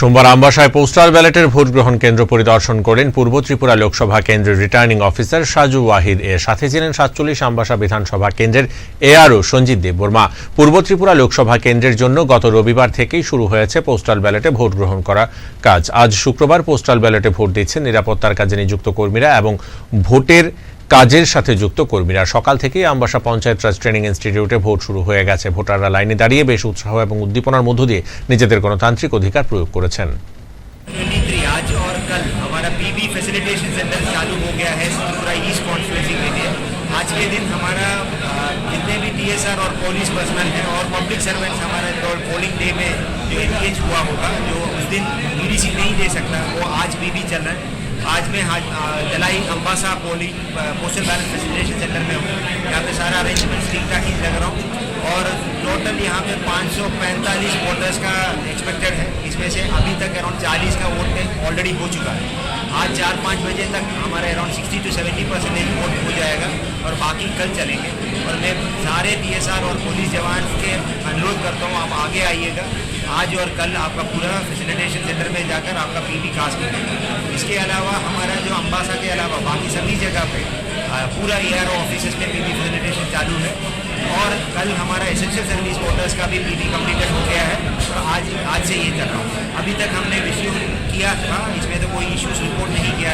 সোমবার আমবাসায় postal ব্যালটের vote গ্রহণ কেন্দ্র পরিদর্শন করেন পূর্ব ত্রিপুরা লোকসভা কেন্দ্রের রিটার্নিং অফিসার সাজু ওয়াহিদ। এর সাথে ছিলেন সাতচল্লিশ আমবাসা বিধানসভা কেন্দ্রের এআরও সঞ্জিত দেববর্মা। পূর্ব ত্রিপুরা লোকসভা কেন্দ্রের জন্য গত রবিবার থেকেই শুরু হয়েছে পোস্টাল ব্যালটে ভোট গ্রহণ করা কাজ। আজ শুক্রবার পোস্টাল ব্যালটে ভোট দিচ্ছেন নিরাপত্তার কাজে নিযুক্ত কর্মীরা এবং ভোটের কাজের সাথে যুক্ত কর্মীরা সকাল থেকেই আমবাসা পঞ্চায়েত রাজ ট্রেনিং ইনস্টিটিউটে ভোট শুরু হয়ে গেছে ভোটাররা লাইনে দাঁড়িয়ে বেশ উৎসাহ এবং উদ্দীপনার মধ্য দিয়ে নিজেদের গণতান্ত্রিক অধিকার প্রয়োগ করেছেন 23 आज और कल हमारा पीबी फैसिलिटेशन सेंटर चालू हो गया है पूरा ईस्ट कॉन्स्टिट्यूंसी के लिए आज के दिन हमारा अ, जितने भी टीएसआर और पुलिस पर्सनल हैं और पब्लिक सर्वेंट्स हमारा जो पोलिंग डे में जो एंगेज हुआ होगा जो उस दिन ईडीसी नहीं दे सकता वो आज पीबी चल रहा है आज मैं जलाई Ambassa polling uh, postal ballot facilitation centre में हूँ। यहाँ पे सारा अरेंजमेंट ठीक ठाक ही लग रहा हूँ। और टोटल यहाँ पे 545 वोटर्स का एक्सपेक्टेड है। इसमें से अभी तक अराउंड 40 का वोट ऑलरेडी हो चुका है। आज चार पाँच बजे तक हमारा अराउंड 60 टू 70 परसेंटेज वोट हो जाएगा और बाकी कल चलेंगे। और मैं सारे टीएसआर और पुलिस जवान के अनुरोध करता हूँ आप आगे आइएगा। आज और कल आपका पूरा फैसिलिटेशन सेंटर में जाकर आपका पी पीबी कास्ट करेगा इसके अलावा हमारा जो अम्बासा के अलावा बाकी सभी जगह पे पूरा ए आर ओ ऑफ़िस में पीबी फैसिलिटेशन चालू है। और कल हमारा एसेंशियल सर्विस वोटर्स का भी पीबी कम्प्लीटेड हो गया है। और आज आज से ये चल रहा है। अभी तक हमने रिसीव किया था, इसमें तो कोई इश्यूज़ रिपोर्ट नहीं किया